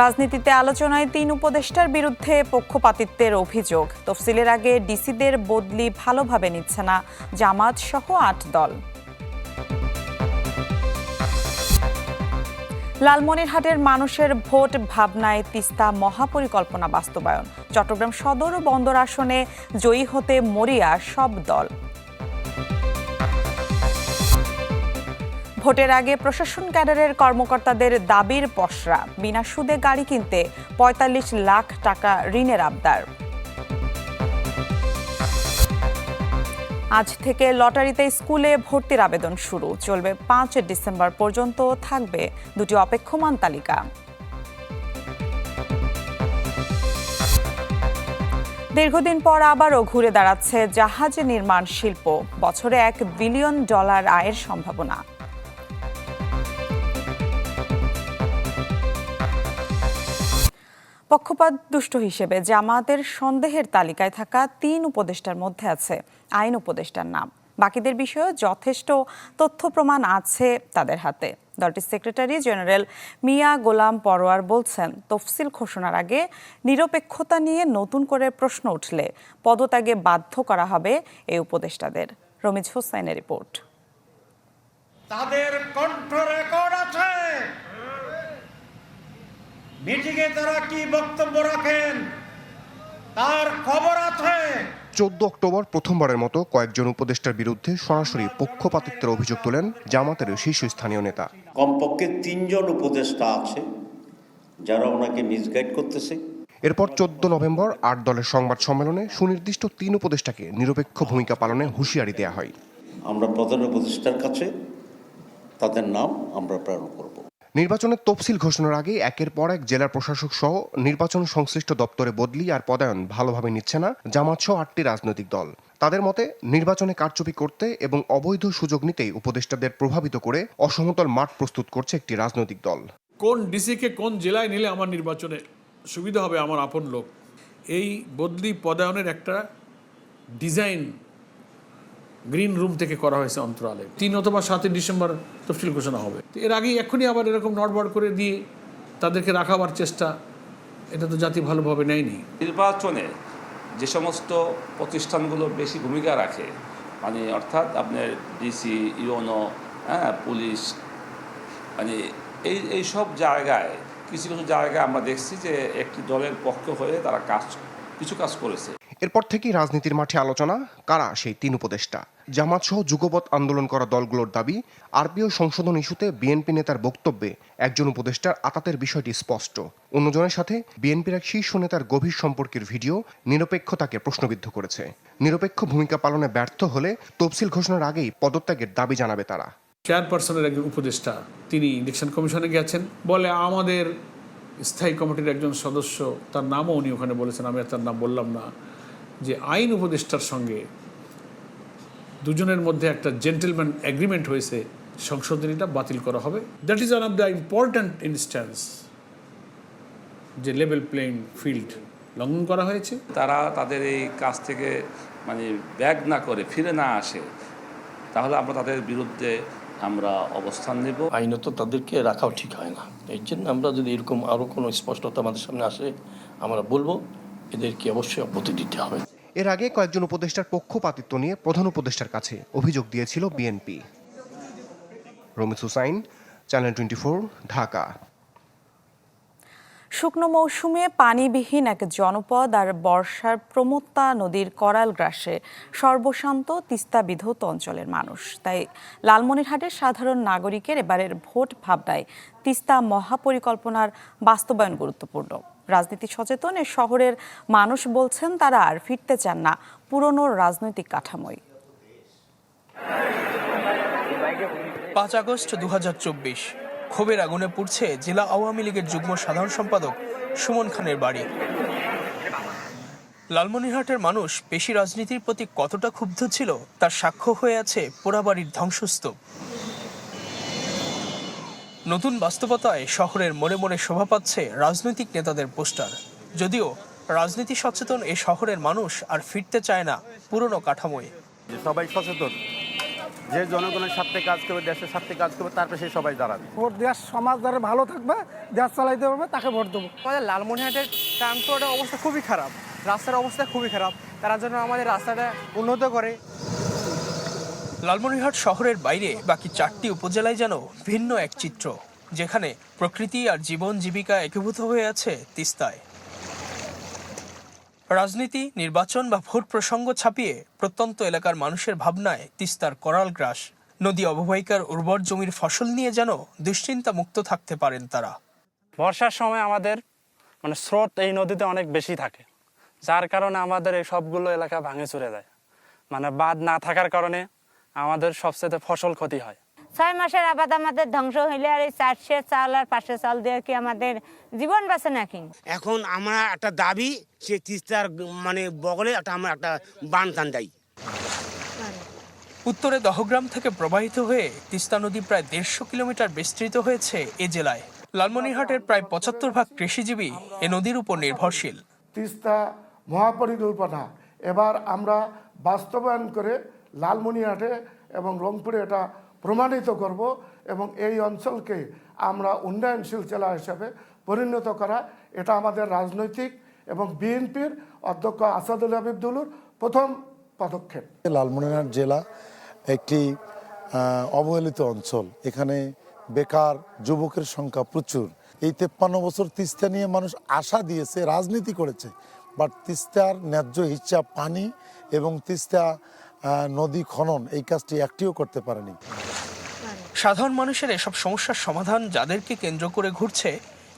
রাজনীতিতে আলোচনায় তিন উপদেষ্টার বিরুদ্ধে পক্ষপাতিত্বের অভিযোগ। তফসিলের আগে ডিসিদের বদলি ভালোভাবে নিচ্ছে না জামাত সহ আট দল। লালমনিরহাটের মানুষের ভোট ভাবনায় তিস্তা মহাপরিকল্পনা বাস্তবায়ন। চট্টগ্রাম সদর ও বন্দর আসনে জয়ী হতে মরিয়া সব দল। ভোটের আগে প্রশাসন ক্যাডারের কর্মকর্তাদের দাবির পসরা। বিনা সুদে গাড়ি কিনতে পঁয়তাল্লিশ লাখ টাকা ঋণের আবদার। আজ থেকে লটারিতে স্কুলে ভর্তির আবেদন শুরু। চলবে পাঁচ ডিসেম্বর পর্যন্ত থাকবে দুটি অপেক্ষমান তালিকা। দীর্ঘদিন পর আবারও ঘুরে দাঁড়াচ্ছে জাহাজ নির্মাণ শিল্প। বছরে এক বিলিয়ন ডলার আয়ের সম্ভাবনা। পক্ষপাত দুষ্ট হিসেবে জামাতের সন্দেহের তালিকায় থাকা তিন উপদেষ্টার মধ্যে আছে আইন উপদেষ্টার নাম। বাকিদের বিষয়েও যথেষ্ট তথ্য প্রমাণ আছে তাদের হাতে। দলটির সেক্রেটারি জেনারেল মিয়া গোলাম পরোয়ার বলছেন, তফসিল ঘোষণার আগে নিরপেক্ষতা নিয়ে নতুন করে প্রশ্ন উঠলে পদত্যাগে বাধ্য করা হবে এই উপদেষ্টাদের। রমিজ হোসাইনের রিপোর্ট। তাদের কণ্ঠ রেকর্ড আছে। মিটিংয়ে তারা কি বক্তব্য রাখেন? তার খবর আছে। চোদ্দ অক্টোবর প্রথমবারের মতো কয়েকজন উপদেষ্টার বিরুদ্ধে সরাসরি পক্ষপাতিত্বের অভিযোগ তোলেন জামাতের শীর্ষস্থানীয় নেতা। কমপক্ষে তিনজন উপদেষ্টা আছে যারা ওনাকে মিসগাইড করতেছে। এরপর চোদ্দ নভেম্বর আট দলের সংবাদ সম্মেলনে সুনির্দিষ্ট তিন উপদেষ্টাকে নিরপেক্ষ ভূমিকা পালনে হুঁশিয়ারি দেওয়া হয়। আমরা প্রধান উপদেষ্টার কাছে তাদের নাম আমরা প্রেরণ করব। নির্বাচনের তফসিল ঘোষণার আগে একের পর এক জেলার প্রশাসক সহ নির্বাচন সংশ্লিষ্ট দপ্তরে বদলি আর পদায়ন ভালোভাবে নিচ্ছে না জামাত সহ আটটি রাজনৈতিক দল। তাদের মতে, নির্বাচনে কারচুপি করতে এবং অবৈধ সুযোগ নিতেই উপদেষ্টাদের প্রভাবিত করে অসমতল মাঠ প্রস্তুত করছে একটি রাজনৈতিক দল। কোন ডিসিকে কোন জেলায় নিলে আমার নির্বাচনে সুবিধা হবে আমার আপন লোক? এই বদলি পদায়নের একটা ডিজাইন গ্রিন রুম থেকে করা হয়েছে অন্তরালে। তিন অথবা সাতই ডিসেম্বর তফসিল ঘোষণা হবে। এর আগেই এখনই আবার এরকম নড়বড় করে দিয়ে তাদেরকে রাখাবার চেষ্টা, এটা তো জাতি ভালোভাবে নেয়নি। নির্বাচনে যে সমস্ত প্রতিষ্ঠানগুলো বেশি ভূমিকা রাখে মানে অর্থাৎ আপনার ডিসি ইউনো হ্যাঁ পুলিশ মানে এই এই সব জায়গায়, কিছু কিছু জায়গায় আমরা দেখছি যে একটি দলের পক্ষ হয়ে তারা কাজ, কিছু কাজ করেছে। এরপর থেকেই রাজনীতির মাঠে আলোচনা, কারা সেই তিন উপদেষ্টা? জামাত সহ আন্দোলন করা দলগুলোর দাবি আরপিও সংশোধন ইস্যুতে বিএনপি নেতার বক্তব্যে একজন উপদেষ্টার আতাতের বিষয়টি স্পষ্ট। অন্যজনের সাথে বিএনপির এক শীর্ষ নেতার গভীর সম্পর্কের ভিডিও নিরপেক্ষতাকে প্রশ্নবিদ্ধ করেছে। নিরপেক্ষ ভূমিকা পালনে ব্যর্থ হলে তফসিল ঘোষণার আগেই পদত্যাগের দাবি জানাবে তারা। চেয়ারপারসনের একজন উপদেষ্টা, তিনি ইলেকশন কমিশনে গেছেন। বলে আমাদের স্থায়ী কমিটির একজন সদস্য, তার নামও উনি ওখানে বলেছেন, আমি তার নাম বললাম না। যে আইন উপদেষ্টার সঙ্গে দুজনের মধ্যে একটা জেন্টেলম্যান এগ্রিমেন্ট হয়েছে সংশোধনীটা বাতিল করা হবে। That is one of the important instance যে লেভেল প্লেইং ফিল্ড লঙ্ঘন করা হয়েছে। তারা তাদের এই কাজ থেকে মানে ব্যাগ না করে ফিরে না আসে তাহলে আমরা তাদের বিরুদ্ধে আমরা অবস্থান নেব। আইনত তাদেরকে রাখাও ঠিক হয় না। এই জন্য আমরা যদি এরকম আরও কোনো স্পষ্টতা আমাদের সামনে আসে আমরা বলব এদেরকে অবশ্যই অব্যাহতি দিতে হবে। এর আগে কয়েকজন উপদেষ্টার পক্ষপাতিত্ব নিয়ে প্রধান উপদেষ্টার কাছে অভিযোগ দিয়েছিল BNP. Ramis Hussain, channel twenty Dhaka. শুকনো মৌসুমে পানিবিহীন এক জনপদ আর বর্ষার প্রমত্তা নদীর করাল গ্রাসে সর্বশান্ত, তিস্তা বিধৌত অঞ্চলের মানুষ। তাই লালমনিরহাটের সাধারণ নাগরিকের এবারের ভোট ভাবনায় তিস্তা মহাপরিকল্পনার বাস্তবায়ন গুরুত্বপূর্ণ। রাজনীতি সচেতন, এ শহরের মানুষ বলছেন তারা আর ফিরতে চান না, পুরনো রাজনৈতিক কাঠামোয়। পাঁচ আগস্ট দু ক্ষোভের আগুনে পুড়ছে জেলা আওয়ামী লীগের যুগ্ম সাধারণ সম্পাদক সুমন খানের বাড়ি। লালমনিরহাটের মানুষ পেশি রাজনীতির প্রতি কতটা ক্ষুব্ধ ছিল, তার সাক্ষ্য হয়ে আছে পোড়াবাড়ির ধ্বংসস্তূপ। নতুন বাস্তবতায় শহরের মনে মনে শোভা পাচ্ছে রাজনৈতিক নেতাদের পোস্টার। যদিও রাজনীতি সচেতন এ শহরের মানুষ আর ফিরতে চায় না পুরনো কাঠামোয়। সবাই সচেতন যে জনগণের স্বার্থে কাজ করবে দেশের স্বার্থে কাজ করবে তারপরে সে সবাই দাঁড়াবে। ভোট দেওয়ার সমাজ যারা ভালো থাকবে দেশ চালাইতে পারবে তাকে ভোট দেবো। আমাদের লালমনিহাটের ট্রান্সপোর্টের অবস্থা খুবই খারাপ রাস্তার অবস্থা খুবই খারাপ। তারা যেন আমাদের রাস্তাটা উন্নত করে। লালমনিরহাট শহরের বাইরে বাকি চারটি উপজেলায় যেন ভিন্ন এক চিত্র, যেখানে প্রকৃতি আর জীবন জীবিকা একীভূত হয়ে আছে তিস্তায়। রাজনীতি, নির্বাচন বা ভোট প্রসঙ্গ ছাপিয়ে প্রত্যন্ত এলাকার মানুষের ভাবনায় তিস্তার করাল গ্রাস, নদী অববাহিকার উর্বর জমির ফসল নিয়ে যেন দুশ্চিন্তা মুক্ত থাকতে পারেন তারা। বর্ষার সময় আমাদের মানে স্রোত এই নদীতে অনেক বেশি থাকে, যার কারণে আমাদের এই সবগুলো এলাকা ভাঙে চুরে যায়। মানে বাঁধ না থাকার কারণে আমাদের সবচেয়ে ফসল ক্ষতি হয়। ছয় মাসের আবাদ আমাদের ধ্বংস হইলে আর এই চারশে চাল আর পাঁচশো চাল দিয়ে কি আমাদের জীবন বাঁচে নাকি? এখন আমরা একটা দাবি সে তিস্তার মানে বগলে একটা আমরা একটা বান টান দেয় উত্তরে দহগ্রাম থেকে প্রবাহিত হয়ে তিস্তা নদী প্রায় দেড়শো কিলোমিটার বিস্তৃত হয়েছে এ জেলায়। লালমনিরহাটের প্রায় পঁচাত্তর ভাগ কৃষিজীবী এ নদীর উপর নির্ভরশীল। তিস্তা মহাপরিকল্পনা। এবার আমরা বাস্তবায়ন করে লালমনিরহাটে এবং রংপুরে এটা প্রমাণিত করব এবং এই অঞ্চলকে আমরা উন্নয়নশীল জেলা হিসেবে পরিণত করা, এটা আমাদের রাজনৈতিক এবং বিএনপির অধ্যক্ষ আসাদুল হাবিবদুলুর প্রথম পদক্ষেপ। লালমনিরহাট জেলা একটি অবহেলিত অঞ্চল। এখানে বেকার যুবকের সংখ্যা প্রচুর। এই তেপ্পান্ন বছর তিস্তা নিয়ে মানুষ আশা দিয়েছে, রাজনীতি করেছে। বাট তিস্তার ন্যায্য হিচ্ছা পানি এবং তিস্তা নদী খনন, এই কাজটি একটিও করতে পারেনি। সাধারণ মানুষের এসব সমস্যার সমাধান যাদেরকে কেন্দ্র করে ঘুরছে,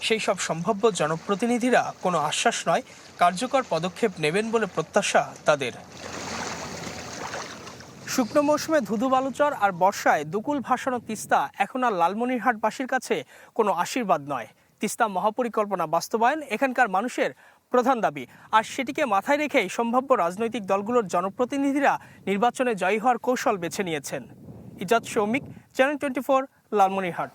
সেই সব সম্ভাব্য জনপ্রতিনিধিরা কোনো আশ্বাস নয়, কার্যকর পদক্ষেপ নেবেন বলে প্রত্যাশা তাদের। শুকনো মৌসুমে ধুধু বালুচর আর বর্ষায় দুকুল ভাসানো তিস্তা এখন আর লালমনিরহাটবাসীর কাছে কোনো আশীর্বাদ নয়। তিস্তা মহাপরিকল্পনা বাস্তবায়ন, এখানকার মানুষের প্রধান দাবি। আর সেটিকে মাথায় রেখেই সম্ভাব্য রাজনৈতিক দলগুলোর জনপ্রতিনিধিরা নির্বাচনে জয়ী হওয়ার কৌশল বেছে নিয়েছেন। Izad Soumik channel twenty four Lalmonirhat.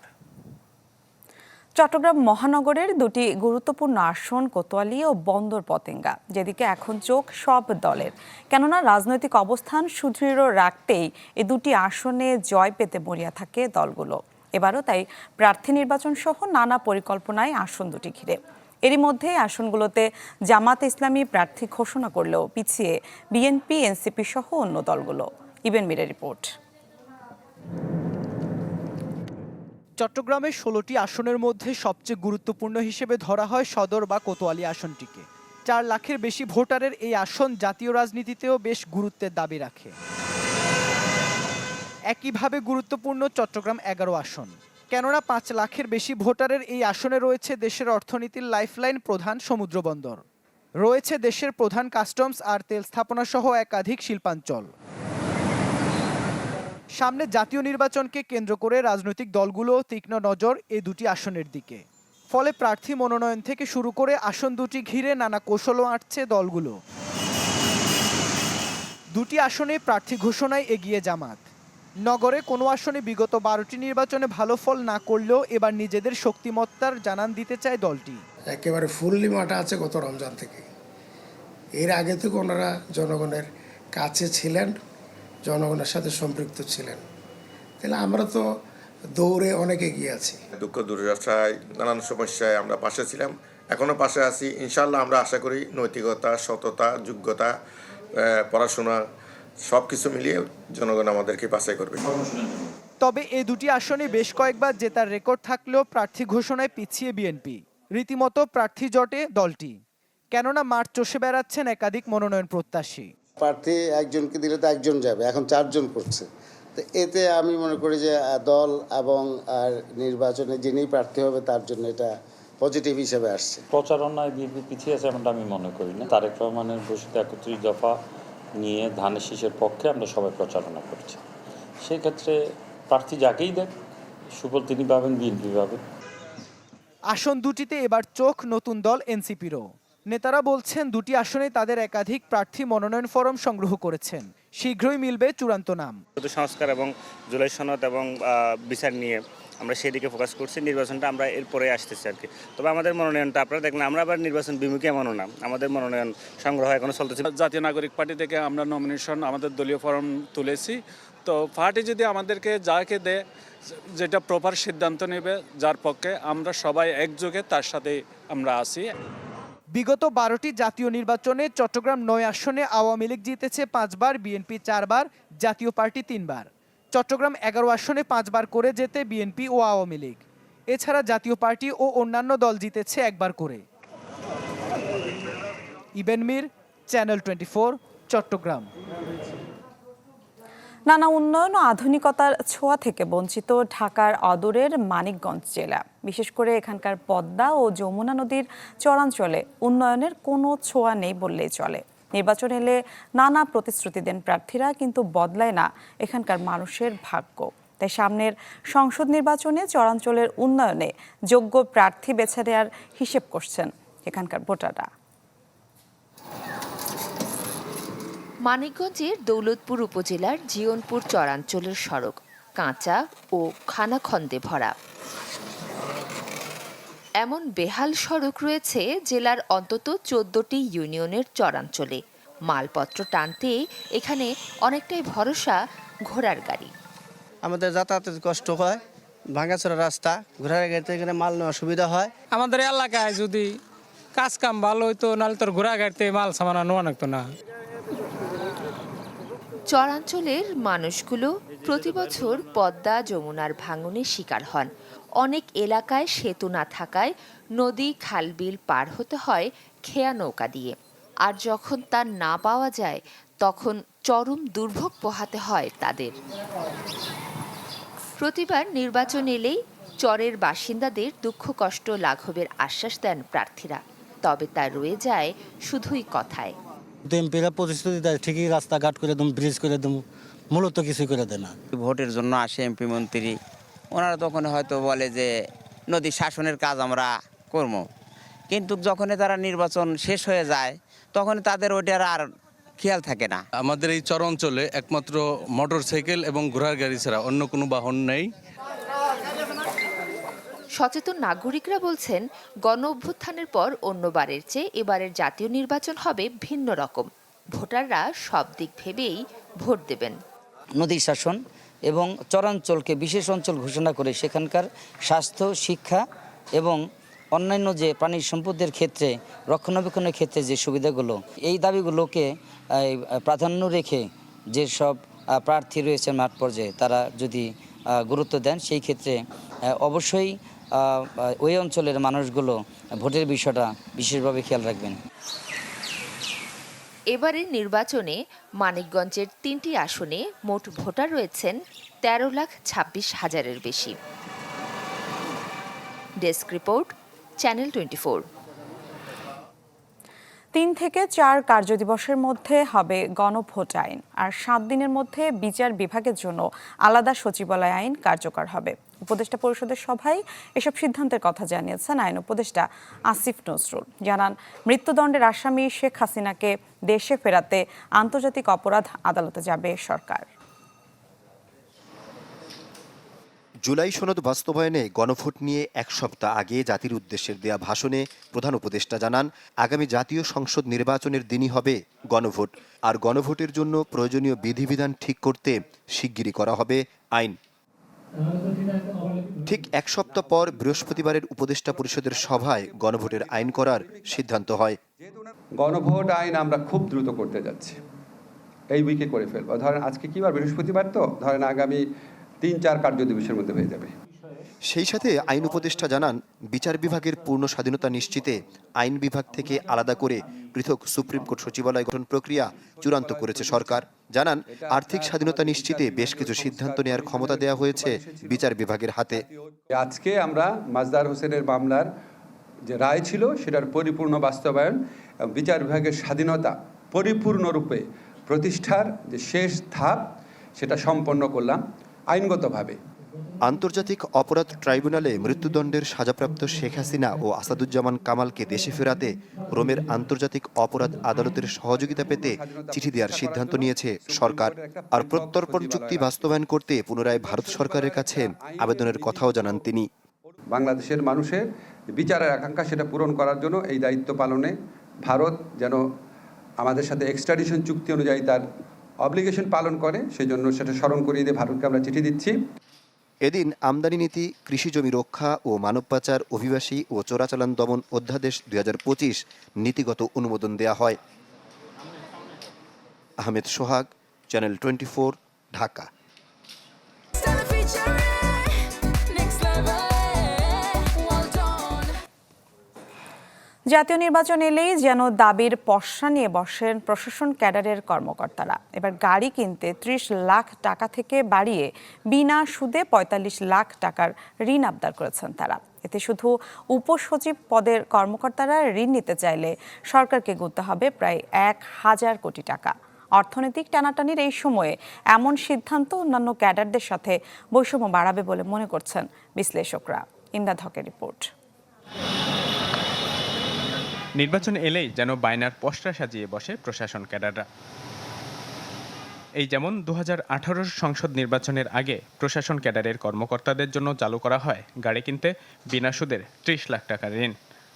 Chattogram মহানগরের দুটি গুরুত্বপূর্ণ আসন কোতোয়ালি ও বন্দর পতেঙ্গা, যেদিকে এখন চোখ সব দলের। কেননা রাজনৈতিক অবস্থান সুদৃঢ় রাখতেই এই দুটি আসনে জয় পেতে মরিয়া থাকে দলগুলো। এবারও তাই প্রার্থী নির্বাচন সহ নানা পরিকল্পনায় আসন দুটি ঘিরে। এরই মধ্যে আসনগুলোতে জামাত ইসলামী প্রার্থী ঘোষণা করলেও পিছিয়ে বিএনপি, এনসিপি সহ অন্য দলগুলো। ইবেন মিরের রিপোর্ট। চট্টগ্রামের ষোলোটি আসনের মধ্যে সবচেয়ে গুরুত্বপূর্ণ হিসেবে ধরা হয় সদর বা কোতোয়ালি আসনটিকে। চার লাখের বেশি ভোটারের এই আসন জাতীয় রাজনীতিতেও বেশ গুরুত্বের দাবি রাখে। একইভাবে গুরুত্বপূর্ণ চট্টগ্রাম এগারো আসন। কেননা পাঁচ লাখের বেশি ভোটারের এই আসনে রয়েছে দেশের অর্থনীতির লাইফলাইন প্রধান সমুদ্র বন্দর। রয়েছে দেশের প্রধান কাস্টমস আর তেল স্থাপনা সহ একাধিক শিল্পাঞ্চল। সামনে জাতীয় নির্বাচনকে কেন্দ্র করে রাজনৈতিক দলগুলো তীক্ষ্ণ নজর এই দুটি আসনের দিকে। ফলে প্রার্থী মনোনয়ন থেকে শুরু করে আসন দুটি ঘিরে নানা কৌশলও আঁটছে দলগুলো। দুটি আসনে প্রার্থী ঘোষণায় এগিয়ে জামাত। নগরে কোনো আসনে বিগত বারোটি নির্বাচনে ভালো ফল না করলেও এবার নিজেদের শক্তিমত্তার জানান দিতে চায় দলটি। একেবারে ফুললি মাঠা আছে গত রমজান থেকে। এর আগে থেকে ওনারা জনগণের কাছে ছিলেন জনগণের সাথে সম্পৃক্ত ছিলেন। তাহলে আমরা তো দৌড়ে অনেকে এগিয়ে আছি। দুঃখ দুর্দশায় নানান সমস্যায় আমরা পাশে ছিলাম এখনও পাশে আছি। ইনশাল্লাহ আমরা আশা করি নৈতিকতা সততা যোগ্যতা পড়াশোনা সব কিছু মিলিয়ে জনগণ আমাদেরকে বাছাই করবে। তবে এই দুটি আসনে বেশ কয়েকবার জেতার রেকর্ড থাকলেও প্রার্থী ঘোষণায় পিছিয়ে বিএনপি। রীতিমতো প্রার্থী জটে দলটি। কেননা মাঠ চষে বেড়াচ্ছেন একাধিক মনোনয়ন প্রত্যাশী। প্রার্থী একজনকে দিলে তো একজন যাবে এখন চারজন করছে। তো এতে আমি মনে করি যে দল এবং আর নির্বাচনে যিনি প্রার্থী হবে তার জন্য এটা পজিটিভ হিসেবে আসছে। প্রচারণায় বিএনপি পিছিয়ে আছে এমনটা আমি মনে করি না। তারেক রহমানের ঘোষিত একত্রিশ দফা নিয়ে ধানের শীষের পক্ষে আমরা সবাই প্রচারণা করছি। সেক্ষেত্রে প্রার্থী যাকেই দেন সুফল তিনি পাবেন, বিএনপি পাবেন আসন দুটিতে এবার চোখ নতুন দল এনসিপিরও। নেতারা বলছেন দুটি আসনে তাদের একাধিক প্রার্থী মনোনয়ন ফরম সংগ্রহ করেছেন। শীঘ্রই মিলবে চূড়ান্ত নাম। শুধু সংস্কার এবং জুলাই সনদ এবং বিচার নিয়ে আমরা সেদিকে ফোকাস করছি নির্বাচনটা আমরা এরপরে আসতেছি আর কি তবে আমাদের মনোনয়নটা আপনারা দেখলেন আমরা আবার নির্বাচন বিমুখী এমনও না। আমাদের মনোনয়ন সংগ্রহ এখনও চলতেছে। জাতীয় নাগরিক পার্টি থেকে আমরা নমিনেশন আমাদের দলীয় ফর্ম তুলেছি। তো পার্টি যদি আমাদেরকে যাকে দেয় যেটা প্রপার সিদ্ধান্ত নেবে যার পক্ষে আমরা সবাই একযোগে তার সাথে আমরা আছি। বিগত বারোটি জাতীয় নির্বাচনে চট্টগ্রাম নয় আসনে আওয়ামী লীগ জিতেছে পাঁচবার, বিএনপি চারবার, জাতীয় পার্টি তিনবার। চট্টগ্রাম এগারো আসনে পাঁচবার করে যেতে বিএনপি ও আওয়ামী লীগ। এছাড়া জাতীয় পার্টি ও অন্যান্য দল জিতেছে একবার করে। Eben Mir channel twenty Chattogram. নানা উন্নয়ন ও আধুনিকতার ছোঁয়া থেকে বঞ্চিত ঢাকার অদূরের মানিকগঞ্জ জেলা। বিশেষ করে এখানকার পদ্মা ও যমুনা নদীর চরাঞ্চলে উন্নয়নের কোনো ছোঁয়া নেই বললেই চলে। নির্বাচন এলে নানা প্রতিশ্রুতি দেন প্রার্থীরা, কিন্তু বদলায় না এখানকার মানুষের ভাগ্য। তাই সামনের সংসদ নির্বাচনে চরাঞ্চলের উন্নয়নে যোগ্য প্রার্থী বেছে নেওয়ার হিসেব করছেন এখানকার ভোটাররা। মানিকগঞ্জের দৌলতপুর উপজেলার জিয়নপুর চরাঞ্চলের সড়ক কাঁচা ও খানাখন্দে ভরা। এমন বেহাল সড়ক রয়েছে জেলার অন্তত চোদ্দটি ইউনিয়নের চরাঞ্চলে। মালপত্র টানতে এখানে অনেকটাই ভরসা ঘোড়ার গাড়ি। আমাদের যাতায়াতের কষ্ট হয় ভাঙাচোরা রাস্তা ঘোড়ার গাড়িতে এখানে মাল নেওয়ার সুবিধা হয়। আমাদের এলাকায় যদি কাজ কাম ভালো হইতো নাহলে তোর ঘোড়া গাড়িতে মাল সামান নেওয়া লাগতো না। চরাঞ্চলের মানুষগুলো প্রতি বছর পদ্মা যমুনার ভাঙনের শিকার হন। অনেক এলাকায় সেতু না থাকায় নদী খালবিল পার হতে হয় খেয়া নৌকা দিয়ে। আর যখন তা না পাওয়া যায়, তখন চরম দুর্ভোগ পোহাতে হয় তাদের। প্রতিবার নির্বাচন এলেই চরের বাসিন্দাদের দুঃখ, কষ্ট, লাঘবের আশ্বাস দেন প্রার্থীরা। তবে তা রয়ে যায় শুধুই কথায়। এমপিরা প্রতিশ্রুতি দেয় ঠিকই রাস্তাঘাট করে দেবো ব্রিজ করে দেবো মূলত কিছু করে দেয় না। ভোটের জন্য আসে এমপি মন্ত্রী ওনারা তখন হয়তো বলে যে নদী শাসনের কাজ আমরা করব। কিন্তু যখনই তারা নির্বাচন শেষ হয়ে যায় তখন তাদের ওইটার আর খেয়াল থাকে না। আমাদের এই চর অঞ্চলে একমাত্র মোটর সাইকেল এবং ঘোড়ার গাড়ি ছাড়া অন্য কোনো বাহন নেই। সচেতন নাগরিকরা বলছেন গণ অভ্যুত্থানের পর অন্যবারের চেয়ে এবারের জাতীয় নির্বাচন হবে ভিন্ন রকম। ভোটাররা সব দিক ভেবেই ভোট দেবেন। নদী শাসন এবং চরাঞ্চলকে বিশেষ অঞ্চল ঘোষণা করে সেখানকার স্বাস্থ্য, শিক্ষা এবং অন্যান্য যে প্রাণী সম্পদের ক্ষেত্রে, রক্ষণাবেক্ষণের ক্ষেত্রে যে সুবিধাগুলো, এই দাবিগুলোকে প্রাধান্য রেখে যেসব প্রার্থী রয়েছে মাঠ পর্যায়ে, তারা যদি গুরুত্ব দেন, সেই ক্ষেত্রে অবশ্যই ওই অঞ্চলের মানুষগুলো ভোটের বিষয়টা বিশেষভাবে খেয়াল রাখবেন। এবারের নির্বাচনে মানিকগঞ্জের তিনটি আসনে মোট ভোটার রয়েছেন তেরো লাখ ছাব্বিশ হাজারের বেশি। ডেস্ক রিপোর্ট চ্যানেল টোয়েন্টি তিন থেকে চার কার্যদিবসের মধ্যে হবে গণভোট আইন আর সাত দিনের মধ্যে বিচার বিভাগের জন্য আলাদা সচিবালয় আইন কার্যকর হবে। উপদেষ্টা পরিষদের সভায় এসব সিদ্ধান্তের কথা জানিয়েছেন আইন উপদেষ্টা আসিফ নজরুল। জানান, মৃত্যুদণ্ডের আসামি শেখ হাসিনাকে দেশে ফেরাতে আন্তর্জাতিক অপরাধ আদালতে যাবে সরকার। জুলাই সনদ বাস্তবায়নে গণভোট নিয়ে এক সপ্তাহ আগে জাতির উদ্দেশ্যে দেয়া ভাষণে প্রধান উপদেষ্টা জানান, আগামী জাতীয় সংসদ নির্বাচনের দিনই হবে গণভোট। আর গণভোটের জন্য প্রয়োজনীয় বিধিবিধান ঠিক করতে শিগগিরই করা হবে আইন। ঠিক এক সপ্তাহ পর বৃহস্পতিবারের উপদেষ্টা পরিষদের সভায় গণভোটের আইন করার সিদ্ধান্ত হয়। গণভোট আইন আমরা খুব দ্রুত করতে যাচ্ছি। এই উইকে করে ফেলব। ধরেন আজকে কি বার? বৃহস্পতিবার তো? ধরেন আগামী তিন চার কার্য দিবসের মধ্যে হয়ে যাবে। সেই সাথে আইন উপদেষ্টা জানান, বিচার বিভাগের পূর্ণ স্বাধীনতা নিশ্চিতে আইন বিভাগ থেকে আলাদা করে পৃথক সুপ্রিম কোর্ট সচিবালয় গঠন প্রক্রিয়া চূড়ান্ত করেছে সরকার। জানান, আর্থিক স্বাধীনতা নিশ্চিতে বেশ কিছু সিদ্ধান্ত নেওয়ার ক্ষমতা দেওয়া হয়েছে বিচার বিভাগের হাতে। আজকে আমরা মাজদার হোসেনের মামলার যে রায় ছিল, সেটার পরিপূর্ণ বাস্তবায়ন বিচার বিভাগের স্বাধীনতা পরিপূর্ণরূপে প্রতিষ্ঠার যে শেষ ধাপ, সেটা সম্পন্ন করলাম আইনগতভাবে। আন্তর্জাতিক অপরাধ ট্রাইব্যুনালে মৃত্যুদণ্ডের সাজাপ্রাপ্ত শেখ হাসিনা ও আসাদুজ্জামান কামালকে দেশে ফেরাতে রোমের আন্তর্জাতিক অপরাধ আদালতের সহযোগিতা পেতে চিঠি দেওয়ার সিদ্ধান্ত নিয়েছে সরকার। আর প্রত্যর্পণ চুক্তি বাস্তবায়ন করতে পুনরায় ভারত সরকারের কাছে আবেদনের কথাও জানান তিনি। বাংলাদেশের মানুষের বিচারের আকাঙ্ক্ষা সেটা পূরণ করার জন্য এই দায়িত্ব পালনে ভারত যেন আমাদের সাথে এক্সট্রাডিশন চুক্তি অনুযায়ী তার অব্লিগেশন পালন করে সেই জন্য সেটা স্মরণ করিয়ে দিয়ে ভারতকে আমরা চিঠি দিচ্ছি। এদিন আমদানি নীতি, কৃষি জমি রক্ষা ও মানব পাচার, অভিবাসী ও চোরাচালান দমন অধ্যাদেশ দু হাজার পঁচিশ নীতিগত অনুমোদন দেয়া হয়। Ahmed Sohag, channel twenty Dhaka. জাতীয় নির্বাচন এলেই যেন দাবির পশ্চা নিয়ে বসেন প্রশাসন ক্যাডারের কর্মকর্তারা। এবার গাড়ি কিনতে ত্রিশ লাখ টাকা থেকে বাড়িয়ে বিনা সুদে পঁয়তাল্লিশ লাখ টাকার ঋণ আবদার করেছেন তারা। এতে শুধু উপসচিব পদের কর্মকর্তারা ঋণ নিতে চাইলে সরকারকে গুনতে হবে প্রায় এক হাজার কোটি টাকা। অর্থনৈতিক টানাটানির এই সময়ে এমন সিদ্ধান্ত অন্যান্য ক্যাডারদের সাথে বৈষম্য বাড়াবে বলে মনে করছেন বিশ্লেষকরা। ইমদাদ হকের রিপোর্ট। নির্বাচন এলেই যেন বায়নার পোস্টার সাজিয়ে বসে প্রশাসন ক্যাডাররা। এই যেমন দু হাজার আঠারো সংসদ নির্বাচনের আগে প্রশাসন ক্যাডারের কর্মকর্তাদের জন্য চালু করা হয় গাড়ি কিনতে বিনা সুদের ত্রিশ লাখ টাকা ঋণ।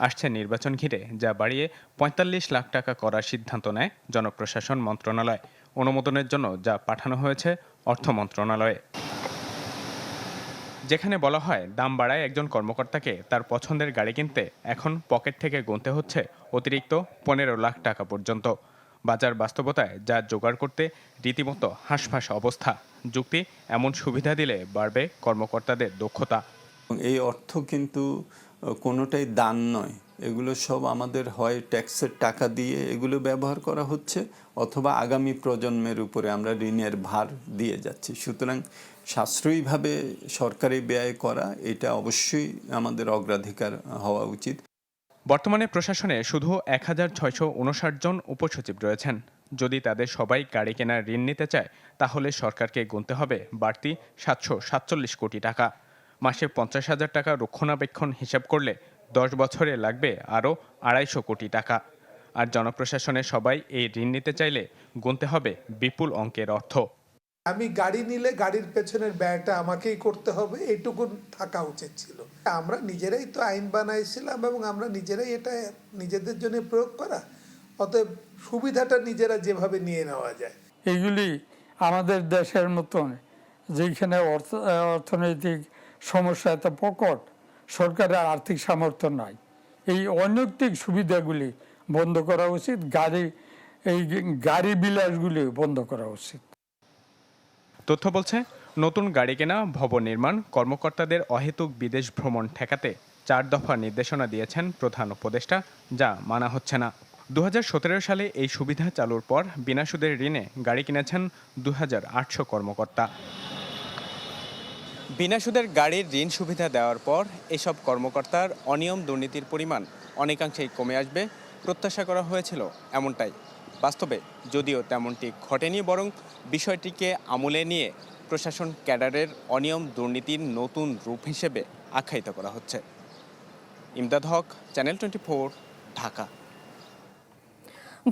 আসছে নির্বাচন ঘিরে, যা বাড়িয়ে পঁয়তাল্লিশ লাখ টাকা করার সিদ্ধান্ত নেয় জনপ্রশাসন মন্ত্রণালয়। অনুমোদনের জন্য যা পাঠানো হয়েছে অর্থ মন্ত্রণালয়ে। যেখানে বলা হয় দাম বাড়ায় একজন কর্মকর্তাকে তার পছন্দের গাড়ি কিনতে, এখন পকেট থেকে গুনতে হচ্ছে অতিরিক্ত পনেরো লাখ টাকা পর্যন্ত। বাজার বাস্তবতায় যা জোগাড় করতে রীতিমতো হাঁসফাঁস অবস্থা। যুক্তি এমন সুবিধা দিলে বাড়বে কর্মকর্তাদের দক্ষতা। এই অর্থ কিন্তু কোনোটাই দান নয়। এগুলো সব আমাদের হয় ট্যাক্সের টাকা দিয়ে এগুলো ব্যবহার করা হচ্ছে, অথবা আগামী প্রজন্মের উপরে আমরা ঋণের ভার দিয়ে যাচ্ছি। সুতরাং সাশ্রয়ীভাবে সরকারি ব্যয় করা, এটা অবশ্যই আমাদের অগ্রাধিকার হওয়া উচিত। বর্তমানে প্রশাসনে শুধু এক হাজার ছয়শো উনষাট জন উপসচিব রয়েছেন। যদি তাদের সবাই গাড়ি কেনার ঋণ নিতে চায়, তাহলে সরকারকে গুনতে হবে বাড়তি সাতশো সাতচল্লিশ কোটি টাকা। মাসে পঞ্চাশ হাজার টাকা রক্ষণাবেক্ষণ হিসাব করলে দশ বছরে লাগবে আরও আড়াইশো কোটি টাকা। আর জনপ্রশাসনে সবাই এই ঋণ নিতে চাইলে গুনতে হবে বিপুল অঙ্কের অর্থ। আমি গাড়ি নিলে গাড়ির পেছনের ব্যয়টা আমাকেই করতে হবে, এটুকু থাকা উচিত ছিল। আমরা নিজেরাই তো আইন বানাইছিলাম এবং আমরা নিজেরাই এটা নিজেদের জন্য প্রয়োগ করা, অতএব সুবিধাটা নিজেরা যেভাবে নিয়ে নেওয়া যায়। এগুলি আমাদের দেশের মতন যেখানে অর্থ, অর্থনৈতিক সমস্যা এত প্রকট, সরকারের আর্থিক সামর্থ্য নাই। এই অনৈতিক সুবিধাগুলি বন্ধ করা উচিত, গাড়ি, এই গাড়ি বিলাসগুলি বন্ধ করা উচিত। তথ্য বলছে, নতুন গাড়ি কেনা, ভবন নির্মাণ, কর্মকর্তাদের অহেতুক বিদেশ ভ্রমণ ঠেকাতে চার দফা নির্দেশনা দিয়েছেন প্রধান উপদেষ্টা, যা মানা হচ্ছে না। দু হাজার সতেরো সালে এই সুবিধা চালুর পর বিনা সুদের ঋণে গাড়ি কিনেছেন দু হাজার আটশো কর্মকর্তা। বিনা সুদের গাড়ির ঋণ সুবিধা দেওয়ার পর এসব কর্মকর্তার অনিয়ম দুর্নীতির পরিমাণ অনেকাংশেই কমে আসবে, প্রত্যাশা করা হয়েছিল এমনটাই। বাস্তবে যদিও তেমনটি ঘটেনি, বরং বিষয়টিকে আমলে নিয়ে প্রশাসন ক্যাডারের অনিয়ম দুর্নীতির নতুন রূপ হিসেবে আখ্যায়িত করা হচ্ছে। Imdad Haque, channel twenty four, Dhaka.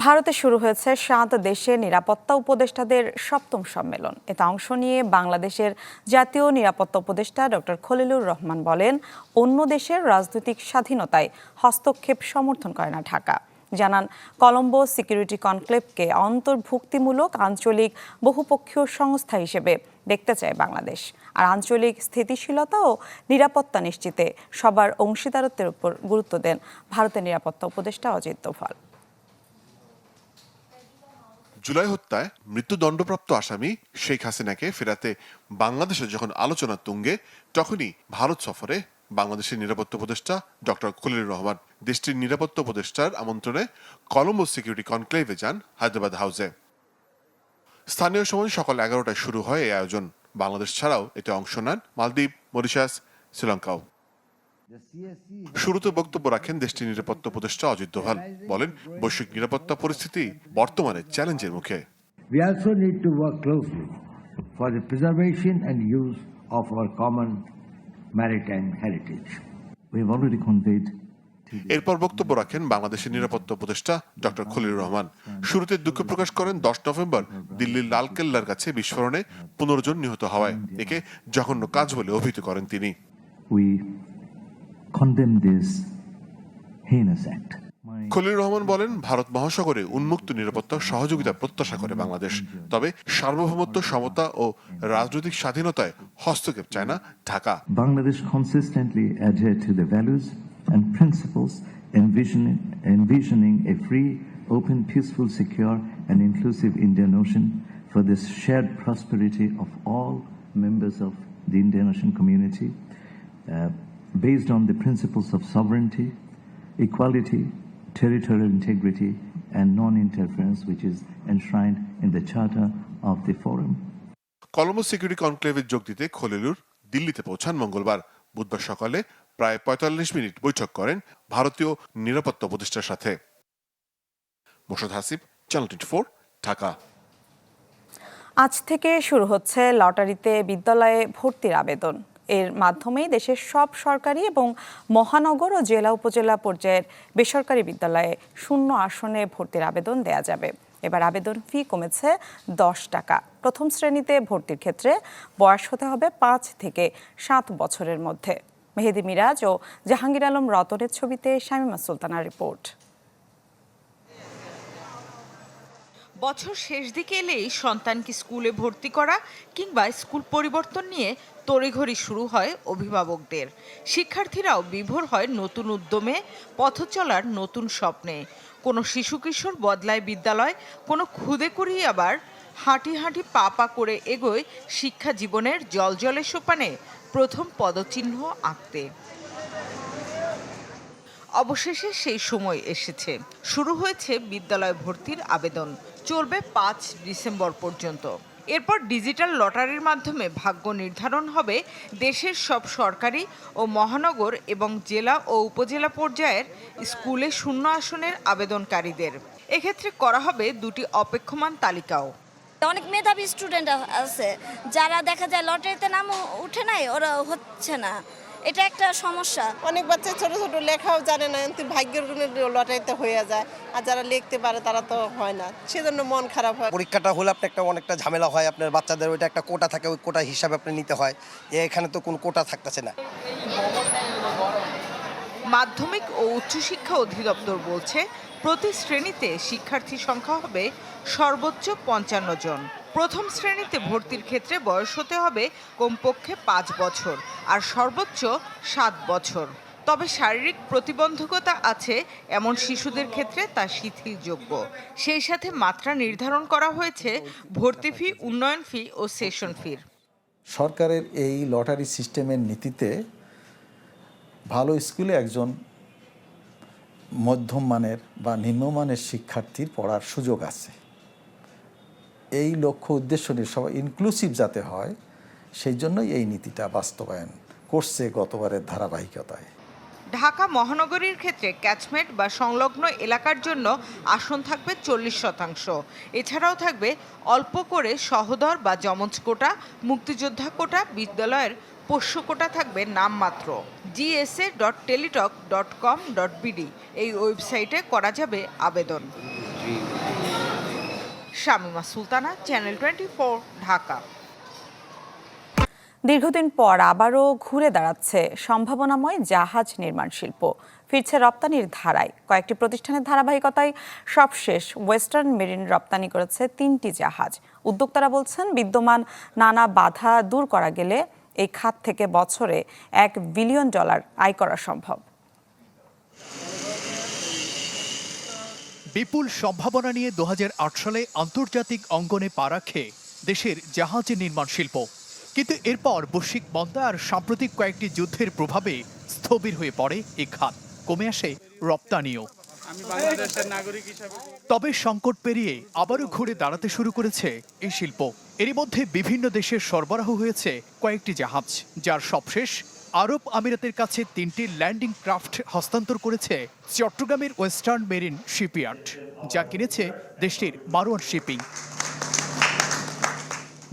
ভারতে শুরু হয়েছে সাত দেশের নিরাপত্তা উপদেষ্টাদের সপ্তম সম্মেলন। এতে অংশ নিয়ে বাংলাদেশের জাতীয় নিরাপত্তা উপদেষ্টা ডক্টর খলিলুর রহমান বলেন, অন্য দেশের রাজনৈতিক স্বাধীনতায় হস্তক্ষেপ সমর্থন করে না ঢাকা। জানান, কলম্বো সিকিউরিটি কনক্লেভকে অন্তর্ভুক্তিমূলক আঞ্চলিক বহুপক্ষীয় সংস্থা হিসেবে দেখতে চায় বাংলাদেশ। আর আঞ্চলিক স্থিতিশীলতা ও নিরাপত্তা নিশ্চিতে সবার অংশীদারত্বের উপর গুরুত্ব দেন ভারতের নিরাপত্তা উপদেষ্টা অজিত দোভাল। জুলাই হত্যায় মৃত্যুদণ্ডপ্রাপ্ত আসামি শেখ হাসিনাকে ফেরাতে বাংলাদেশে যখন আলোচনা তুঙ্গে, তখনই ভারত সফরে বাংলাদেশের নিরাপত্তা উপদেষ্টা ডক্টর খলিলুর রহমান, দেশটির নিরাপত্তা উপদেষ্টার আমন্ত্রণে কলম্বো সিকিউরিটি কনক্লেভে যান হায়দ্রাবাদ হাউসে। স্থানীয় সময় সকাল এগারোটায় শুরু হয় এই আয়োজন। বাংলাদেশ ছাড়াও এতে অংশ নেন মালদ্বীপ, মরিশাস, শ্রীলঙ্কাও। শুরুতে বক্তব্য রাখেন দেশটির নিরাপত্তা উপদেষ্টা অজিত দোভাল। বলেন, বৈশ্বিক নিরাপত্তা পরিস্থিতি বর্তমানে চ্যালেঞ্জের মুখে। We also need to work closely for the maritime heritage. We have already conveyed এরপর বক্তব্য রাখেন বাংলাদেশের নিরাপত্তা উপদেষ্টা ডক্টর খলিল রহমান শুরুতে দুঃখ প্রকাশ করেন দশ নভেম্বর দিল্লির লালকেল্লার কাছে বিস্ফোরণে পুনর্জন জন নিহত হওয়ায় একে জঘন্য কাজ বলে অভিহিত করেন তিনি we condemn this heinous act. Khalil Rahman বলেন ভারত মহাসাগরে উন্মুক্ত নিরাপত্তা সহযোগিতা প্রত্যাশা করে বাংলাদেশ। তবে সার্বভৌমত্ব সমতা ও রাজনৈতিক স্বাধীনতায় হস্তক্ষেপ চায় না Dhaka. Bangladesh consistently adhere to the values and principles envisioning envisioning a free open peaceful secure and inclusive Indian Ocean for this shared prosperity of all members on the principles of sovereignty equality territorial integrity, and non-interference, which is enshrined in the Charter of the Forum. Colombo security কনক্লেভে যোগ দিতে খলিলুর দিল্লিতে পৌঁছান মঙ্গলবার। বুধবার সকালে প্রায় পঁয়তাল্লিশ minute বৈঠক করেন ভারতীয় নিরাপত্তা উপদেষ্টার সাথে। Moshad Hasib channel twenty four Dhaka. আজ থেকে শুরু হচ্ছে লটারিতে বিদ্যালয়ে ভর্তির আবেদন। এর মাধ্যমেই দেশের সব সরকারি এবং মহানগর ও জেলা উপজেলা পর্যায়ের বেসরকারি বিদ্যালয়ে শূন্য আসনে ভর্তির আবেদন দেয়া যাবে। এবার আবেদন ফি কমেছে দশ টাকা। প্রথম শ্রেণীতে ভর্তির ক্ষেত্রে বয়স হতে হবে পাঁচ থেকে সাত বছরের মধ্যে। মেহেদি মিরাজ ও জাহাঙ্গীর আলম রতনের ছবিতে শামিমা সুলতানার রিপোর্ট। বছর শেষ দিকে এলেই সন্তানকে স্কুলে ভর্তি করা কিংবা স্কুল পরিবর্তন নিয়ে তড়িঘড়ি শুরু হয় অভিভাবকদের। শিক্ষার্থীরাও বিভোর হয় নতুন উদ্যমে, পথ চলার নতুন স্বপ্নে। কোনো শিশু কিশোর বদলায় বিদ্যালয়, কোনো খুদে করি আবার হাঁটি হাঁটি পা পা করে এগোয় শিক্ষা জীবনের জলজলে সোপানে প্রথম পদচিহ্ন আঁকতে। অবশেষে সেই সময় এসেছে। শুরু হয়েছে বিদ্যালয় ভর্তির আবেদন। চলবে পাঁচ ডিসেম্বর পর্যন্ত। এরপর ডিজিটাল লটারির মাধ্যমে ভাগ্য নির্ধারণ হবে দেশের সব সরকারি ও মহানগর এবং জেলা ও উপজেলা পর্যায়ের স্কুলে শূন্য আসনের আবেদনকারীদের। এক্ষেত্রে করা হবে দুটি অপেক্ষমান তালিকাও। অনেক মেধাবী স্টুডেন্ট আছে। যারা দেখা যায় লটারিতে নাম উঠে নাই, ওরা হচ্ছে না। এটা একটা সমস্যা। অনেক বাচ্চা ছোট ছোট লেখাও জানে না কিন্তু ভাগ্যের গুণে লটারিতে হয়ে যায়। আর যারা লিখতে পারে তারা তো হয় না। সেজন্য মন খারাপ হয়। পরীক্ষাটা হলে আপনি একটা অনেকটা ঝামেলা হয় আপনার বাচ্চাদের ওইটা একটা কোটা থাকে ওই কোটা হিসাবে আপনি নিতে হয়। এখানে তো কোনো কোটা থাকতেছে না। মাধ্যমিক ও উচ্চশিক্ষা অধিদপ্তর বলছে প্রতি শ্রেণীতে শিক্ষার্থী সংখ্যা হবে সর্বোচ্চ পঞ্চান্ন জন। প্রথম শ্রেণীতে ভর্তির ক্ষেত্রে বয়স হতে হবে কমপক্ষে পাঁচ বছর আর সর্বোচ্চ সাত বছর। তবে শারীরিক প্রতিবন্ধকতা আছে এমন শিশুদের ক্ষেত্রে তা শিথিলযোগ্য। সেই সাথে মাত্রা নির্ধারণ করা হয়েছে ভর্তি ফি, উন্নয়ন ফি ও সেশন ফির। সরকারের এই লটারি সিস্টেমের নীতিতে ভালো স্কুলে একজন মধ্যম মানের বা নিম্নমানের শিক্ষার্থীর পড়ার সুযোগ আছে। এই লক্ষ্য উদ্দেশ্য নিয়ে সবাই ইনক্লুসিভ যাতে হয়, সেই জন্যই এই নীতিটা বাস্তবায়ন করছে গতবারের ধারাবাহিকতায়। ঢাকা মহানগরীর ক্ষেত্রে ক্যাচমেন্ট বা সংলগ্ন এলাকার জন্য আসন থাকবে চল্লিশ শতাংশ। এছাড়াও থাকবে অল্প করে সহদর বা যমজ কোটা, মুক্তিযোদ্ধা কোটা, বিদ্যালয়ের পোষ্য কোটা থাকবে নামমাত্র। GSA dot Teletalk dot com dot BD এই ওয়েবসাইটে করা যাবে আবেদন। Shamima Sultana channel twenty Dhaka. দীর্ঘদিন পর আবারও ঘুরে দাঁড়াচ্ছে সম্ভাবনাময় জাহাজ নির্মাণ শিল্প। ফিরছে রপ্তানির ধারায়। কয়েকটি প্রতিষ্ঠানের ধারাবাহিকতায় সবশেষ ওয়েস্টার্ন মেরিন রপ্তানি করেছে তিনটি জাহাজ। উদ্যোক্তারা বলছেন, বিদ্যমান নানা বাধা দূর করা গেলে এই খাত থেকে বছরে এক বিলিয়ন ডলার আয় করা সম্ভব। বিপুল সম্ভাবনা নিয়ে দু সালে আন্তর্জাতিক অঙ্গনে পা রাখে দেশের জাহাজ নির্মাণ শিল্প। কিন্তু এরপর বৈশ্বিক মন্দা আর সাম্প্রতিক কয়েকটি যুদ্ধের প্রভাবে স্থবির হয়ে পড়ে এই খাত। কমে আসে রপ্তানিও। তবে সংকট পেরিয়ে আবারও ঘুরে দাঁড়াতে শুরু করেছে এই শিল্প। এরই মধ্যে বিভিন্ন দেশের সরবরাহ হয়েছে কয়েকটি জাহাজ যার সবশেষ আরব আমিরাতের কাছে তিনটি ল্যান্ডিং ক্রাফট হস্তান্তর করেছে চট্টগ্রামের ওয়েস্টার্ন মেরিন শিপইয়ার্ড, যা কিনেছে দেশটির মারোয়ান শিপিং।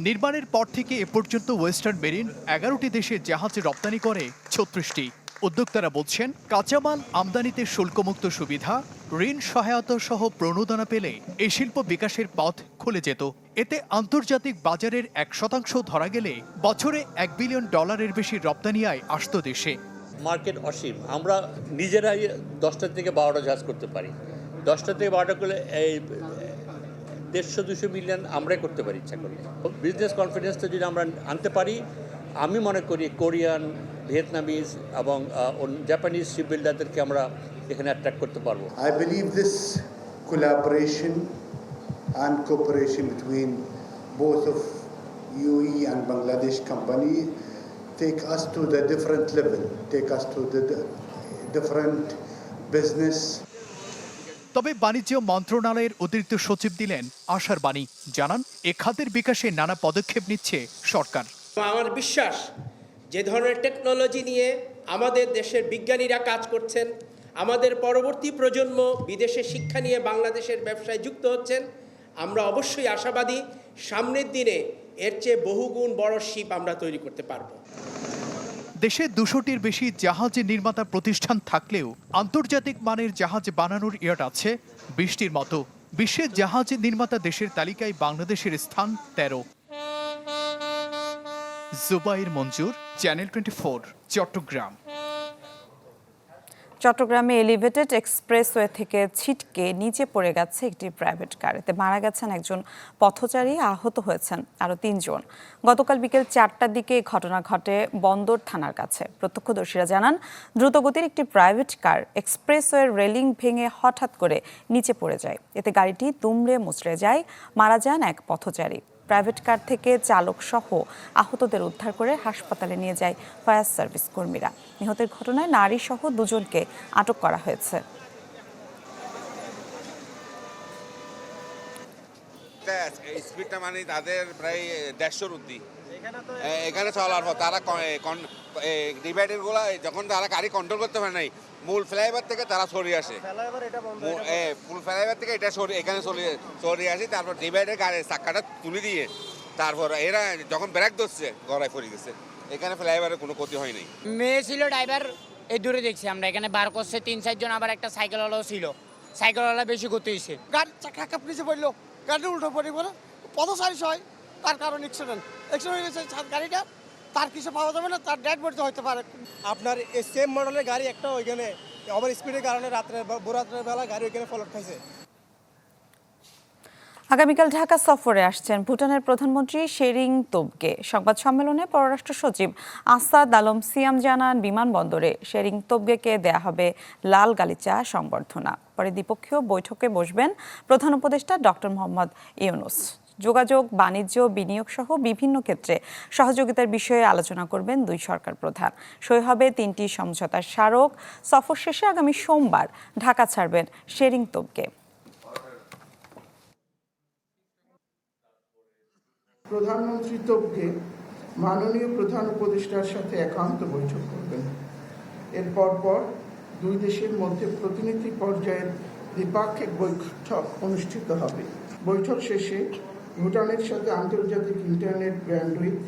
নির্মাণের পর থেকে এ পর্যন্ত ওয়েস্টার্ন মেরিন এগারোটি দেশে জাহাজ রপ্তানি করে ছত্রিশটি। উদ্যোক্তারা বলছেন, কাঁচামাল আমদানিতে শুল্কমুক্ত সুবিধা, ঋণ সহায়তা সহ প্রণোদনা পেলে এই শিল্প বিকাশের পথ খুলে যেত। এতে আন্তর্জাতিক বাজারের এক শতাংশ ধরা গেলে বছরে এক বিলিয়ন ডলারের বেশি রপ্তানি আয় আসত দেশে। মার্কেট অসীম। আমরা নিজেরাই দশটা থেকে বারোটা জাহাজ করতে পারি। দশটা থেকে বারোটা করলে এই দেড়শো দুশো মিলিয়ন আমরাই করতে পারি ইচ্ছা করলে বিজনেস কনফিডেন্সটা যদি আমরা আনতে পারি আমি মনে করি কোরিয়ান ভিয়েতনামিজ এবং জাপানিজ শিপ বিল্ডারদেরকে আমরা এখানে অ্যাট্রাক্ট করতে পারব। I believe this collaboration and cooperation between both of UAE and Bangladesh company take us to the different level take us to the different business তবে বাণিজ্য মন্ত্রণালয়ের অতিরিক্ত সচিব দিলেন আশার বাণী জানান এ খাতের বিকাশে নানা পদক্ষেপ নিচ্ছে সরকার। আমার বিশ্বাস, যে ধরনের টেকনোলজি নিয়ে আমাদের দেশের বিজ্ঞানীরা কাজ করছেন, আমাদের পরবর্তী প্রজন্ম বিদেশে শিক্ষা নিয়ে বাংলাদেশের ব্যবসায় যুক্ত হচ্ছেন, আমরা অবশ্যই আশাবাদী সামনের দিনে এর চেয়ে বহুগুণ বড় শিপ আমরা তৈরি করতে পারব। দেশে দুশোটির বেশি জাহাজ নির্মাতা প্রতিষ্ঠান থাকলেও আন্তর্জাতিক মানের জাহাজ বানানোর ইয়ার্ড আছে বৃষ্টির মতো। বিশ্বের জাহাজ নির্মাতা দেশের তালিকায় বাংলাদেশের স্থান তেরো। Zubair Manzur, channel twenty four, Chattogram. চট্টগ্রামে এলিভেটেড এক্সপ্রেসওয়ে থেকে ছিটকে নিচে পড়ে গেছে একটি প্রাইভেট কার এতে মারা গেছেন একজন পথচারী, আহত হয়েছেন আরও তিনজন। গতকাল বিকেল চারটার দিকে ঘটনা ঘটে বন্দর থানার কাছে। প্রত্যক্ষদর্শীরা জানান, দ্রুতগতির একটি প্রাইভেট কার এক্সপ্রেসওয়ের রেলিং ভেঙে হঠাৎ করে নিচে পড়ে যায়। এতে গাড়িটি দুমড়ে মুচড়ে যায়। মারা যান এক পথচারী। প্রাইভেট কার থেকে চালক সহ আহতদের উদ্ধার করে হাসপাতালে নিয়ে যায় ফায়ার সার্ভিস কর্মীরা। নিহতের ঘটনায় নারী সহ দুজনকে আটক করা হয়েছে। স্পিডটা মানে তাদের প্রায় দেড়শোর উদ্দি এখানে চলার পর তারা ডিভাইডারগুলা যখন তারা গাড়ি কন্ট্রোল করতে পারে নাই মূল ফ্লাইওভার থেকে তারা সরিয়ে আসে। মূল- ফ্লাইওভার থেকে এটা এখানে সরিয়ে আসি তারপর ডিভাইডার গাড়ি চাক্কাটা তুলে দিয়ে তারপর এরা যখন ব্রেক ধরছে গড়ায় পড়ে গেছে। এখানে ফ্লাইওভারের কোনো ক্ষতি হয় নাই। মেয়ে ছিল ড্রাইভার এই দূরে দেখছি আমরা এখানে বার করছে তিন চারজন আবার একটা সাইকেলওয়ালাও ছিল। সাইকেলওয়ালা বেশি ক্ষতি হয়েছে। গাড়ি চাকা কাপ নিচে পড়ল গাড়ি উল্টো পড়ে বলে পদচারী হয় তার কারণ এক্সিডেন্ট এক্সিডেন্ট হয়ে গেছে গাড়িটা, তার কিছু পাওয়া যাবে না, তার ডেড বডিতে হতে পারে। আপনার এই সেম মডেলের গাড়ি একটা ওইখানে ওভার স্পিডের কারণে রাত্রে ভোরাত্রের বেলা গাড়ি ওইখানে ফলট খাইছে। আগামীকাল ঢাকা সফরে আসছেন ভুটানের প্রধানমন্ত্রী শেরিং তোবগে। সংবাদ সম্মেলনে পররাষ্ট্র সচিব আসাদ আলম সিয়াম জানান, বিমানবন্দরে শেরিং তোবগেকে দেয়া হবে লাল গালিচা সংবর্ধনা। পরে দ্বিপক্ষীয় বৈঠকে বসবেন প্রধান উপদেষ্টা ডক্টর মোহাম্মদ ইউনুস। যোগাযোগ, বাণিজ্য, বিনিয়োগ সহ বিভিন্ন ক্ষেত্রে সহযোগিতার বিষয়ে আলোচনা করবেন দুই সরকার প্রধান। সই হবে তিনটি সমঝোতার স্মারক। সফর শেষে আগামী সোমবার ঢাকা ছাড়বেন শেরিং তোবগে। প্রধানমন্ত্রী তোপকে মাননীয় প্রধান উপদেষ্টার সাথে একান্ত বৈঠক করবেন। এর পরপর দুই দেশের মধ্যে প্রতিনিধি পর্যায়ের দ্বিপাক্ষিক বৈঠক অনুষ্ঠিত হবে। বৈঠক শেষে ভুটানের সাথে আন্তর্জাতিক ইন্টারনেট ব্যান্ডউইথ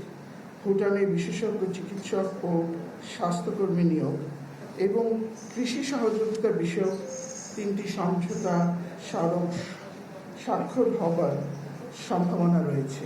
ভুটানের বিশেষজ্ঞ চিকিৎসক ও স্বাস্থ্যকর্মী নিয়োগ এবং কৃষি সহযোগিতা বিষয়ক তিনটি সমঝোতা স্মারক স্বাক্ষর হবার সম্ভাবনা রয়েছে।